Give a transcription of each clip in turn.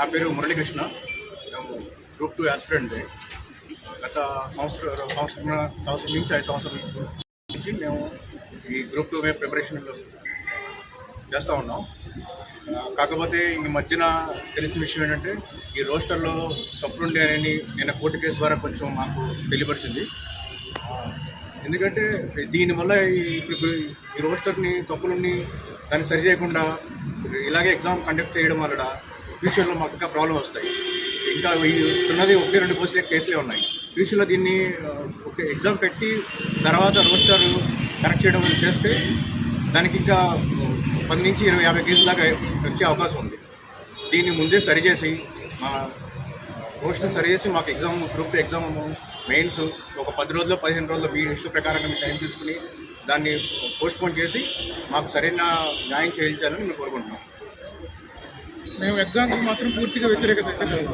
నా పేరు మురళీకృష్ణ. మేము గ్రూప్ టూ ఆస్పిరెంట్ గత సంవత్సరం సంవత్సరం సంవత్సరం నుంచి ఐదు సంవత్సరం నుంచి మేము ఈ గ్రూప్ టూ మీద ప్రిపరేషన్లో చేస్తూ ఉన్నాం. కాకపోతే ఈ మధ్యన తెలిసిన విషయం ఏంటంటే ఈ రోస్టర్లో తప్పులుండే అని నిన్న కోర్టు కేసు ద్వారా కొంచెం మాకు తెలియపరిచింది. ఎందుకంటే దీనివల్ల ఈ ఇప్పుడు ఈ రోస్టర్ని తప్పులని దాన్ని సరి చేయకుండా ఇలాగే ఎగ్జామ్ కండక్ట్ చేయడం వల్ల ఫ్యూచర్లో మాకు ఇంకా ప్రాబ్లం వస్తాయి. ఇంకా ఈ ఉన్నది ఒకటి రెండు పోస్టులే కేసులే ఉన్నాయి. ఫ్యూచర్లో దీన్ని ఒక ఎగ్జామ్ పెట్టి తర్వాత రోస్టర్ కరెక్ట్ చేయడం చేస్తే దానికి ఇంకా పది నుంచి ఇరవై యాభై కేసుల దాకా వచ్చే అవకాశం ఉంది. దీన్ని ముందే సరిచేసి మా పోస్టును సరిచేసి మాకు ఎగ్జామ్ గ్రూప్ ఎగ్జామ్ మెయిన్స్ ఒక పది రోజుల్లో పదిహేను రోజుల్లో మీ ఇష్యూ ప్రకారంగా టైం తీసుకుని దాన్ని పోస్ట్ పోన్ చేసి మాకు సరైన న్యాయం చేయించాలని మేము కోరుకుంటున్నాం. మేము ఎగ్జామ్స్ మాత్రం పూర్తిగా వ్యతిరేకత అయితే లేదు.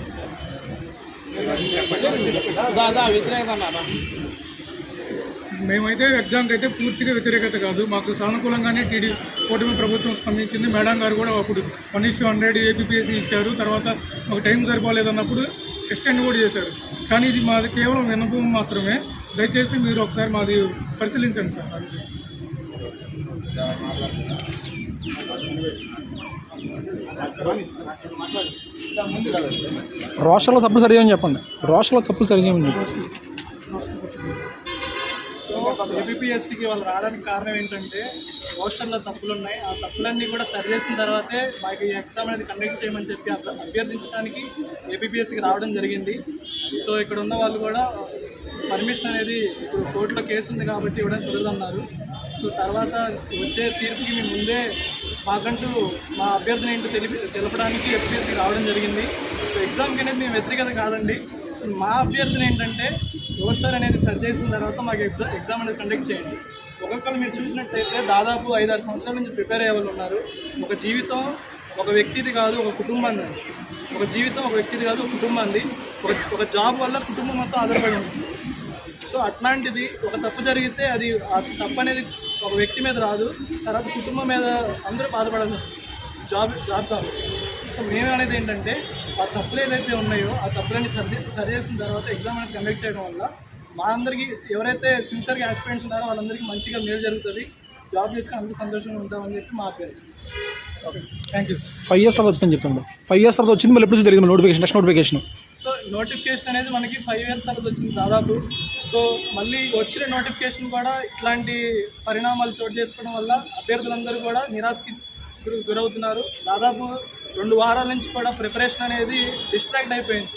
మేమైతే ఎగ్జామ్కి అయితే పూర్తిగా వ్యతిరేకత కాదు. మాకు సానుకూలంగానే టీడీ కూటమి ప్రభుత్వం స్పందించింది. మేడం గారు కూడా అప్పుడు వన్ ఇష్యూ హండ్రెడ్ ఏపీఎస్సీ ఇచ్చారు. తర్వాత మాకు టైం సరిపోలేదన్నప్పుడు ఎక్స్టెండ్ కూడా చేశారు. కానీ ఇది మాది కేవలం వినపం మాత్రమే. దయచేసి మీరు ఒకసారి మాది పరిశీలించండి సార్. అంతే. రోషంలో తప్పులు సరిచేయమని చెప్పండి? రోషంలో తప్పులు సరిచేయమని చెప్పండి? సో ఏబిపిఎస్సికి వాళ్ళు రావడానికి కారణం ఏంటంటే పోస్టర్లో తప్పులు ఉన్నాయి ఆ తప్పులన్నీ కూడా సరి చేసిన తర్వాతే మాకు ఈ ఎగ్జామ్ అనేది కండక్ట్ చేయమని చెప్పి అభ్యర్థించడానికి ఏబిపిఎస్సికి రావడం జరిగింది. సో ఇక్కడ ఉన్న వాళ్ళు కూడా పర్మిషన్ అనేది ఇప్పుడు కోర్టులో కేసు ఉంది కాబట్టి ఇవ్వడం కుదరదన్నారు. సో తర్వాత వచ్చే తీర్పుకి మేము ముందే మాకంటూ మా అభ్యర్థన ఏంటో తెలిపి తెలపడానికి ఎఫ్పిఎస్సి రావడం జరిగింది. సో ఎగ్జామ్కి అనేది మేము వ్యతిరేకత కాదండి. సో మా అభ్యర్థన ఏంటంటే రోస్టర్ అనేది సరి చేసిన తర్వాత మాకు ఎగ్జామ్ ఎగ్జామ్ అనేది కండక్ట్ చేయండి. ఒక్కొక్కరు మీరు చూసినట్టయితే దాదాపు ఐదారు సంవత్సరాల నుంచి ప్రిపేర్ అయ్యే వాళ్ళు ఉన్నారు. ఒక జీవితం ఒక వ్యక్తిది కాదు ఒక కుటుంబాన్ని ఒక జీవితం ఒక వ్యక్తిది కాదు ఒక కుటుంబాన్ని ఒక ఒక జాబ్ వల్ల కుటుంబం మొత్తం ఆధారపడి ఉంటుంది. సో అట్లాంటిది ఒక తప్పు జరిగితే అది ఆ తప్పు అనేది ఒక వ్యక్తి మీద రాదు తర్వాత కుటుంబం మీద అందరూ బాధపడాల్సి వస్తుంది. జాబ్ జాబ్ కాదు. సో మేము అనేది ఏంటంటే ఆ తప్పులు ఏదైతే ఉన్నాయో ఆ తప్పులన్నీ సరి సరి చేసిన తర్వాత ఎగ్జామ్ అనేది కండక్ట్ చేయడం వల్ల మా అందరికీ ఎవరైతే సిన్సియర్గా ఆస్పిరెంట్స్ ఉన్నారో వాళ్ళందరికీ మంచిగా మేలు జరుగుతుంది. జాబ్ చేసుకుని అందరూ సంతోషంగా ఉంటామని చెప్పి మా పేరు okay. Thank you five years తర్వాత వచ్చిందని చెప్తాను ఫైవ్ ఇయర్స్ తర్వాత వచ్చింది మళ్ళీ ఎప్పుడు జరిగింది? Notification next notification. So notification అనేది మనకి ఫైవ్ ఇయర్స్ తర్వాత వచ్చింది దాదాపు. సో మళ్ళీ వచ్చిన నోటిఫికేషన్ కూడా ఇట్లాంటి పరిణామాలు చోటు చేసుకోవడం వల్ల అభ్యర్థులందరూ కూడా నిరాశకి గురి- గురవుతున్నారు. దాదాపు రెండు వారాల నుంచి కూడా ప్రిపరేషన్ అనేది డిస్ట్రాక్ట్ అయిపోయింది.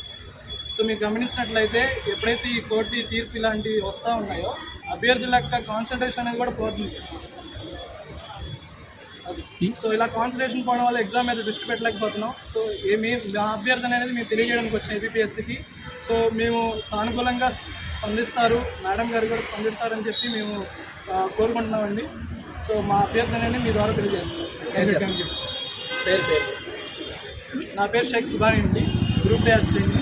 సో మీరు గమనించినట్లయితే ఎప్పుడైతే ఈ కోర్టు తీర్పు ఇలాంటివి వస్తూ ఉన్నాయో అభ్యర్థుల యొక్క కాన్సన్ట్రేషన్ అనేది కూడా పోతుంది. సో ఇలా కాన్సన్ట్రేషన్ పోవడం వల్ల ఎగ్జామ్ మీద దృష్టి పెట్టలేకపోతున్నాం. సో ఏమి మా అభ్యర్థన అనేది మేము తెలియజేయడానికి వచ్చిన ఏపీఎస్సికి సో మేము సానుకూలంగా స్పందిస్తారు మేడం గారు కూడా స్పందిస్తారని చెప్పి మేము కోరుకుంటున్నామండి. సో మా అభ్యర్థన అనేది మీ ద్వారా తెలియజేస్తున్నాం. నా పేరు షేక్ సుబాని అండి. Group D assistant.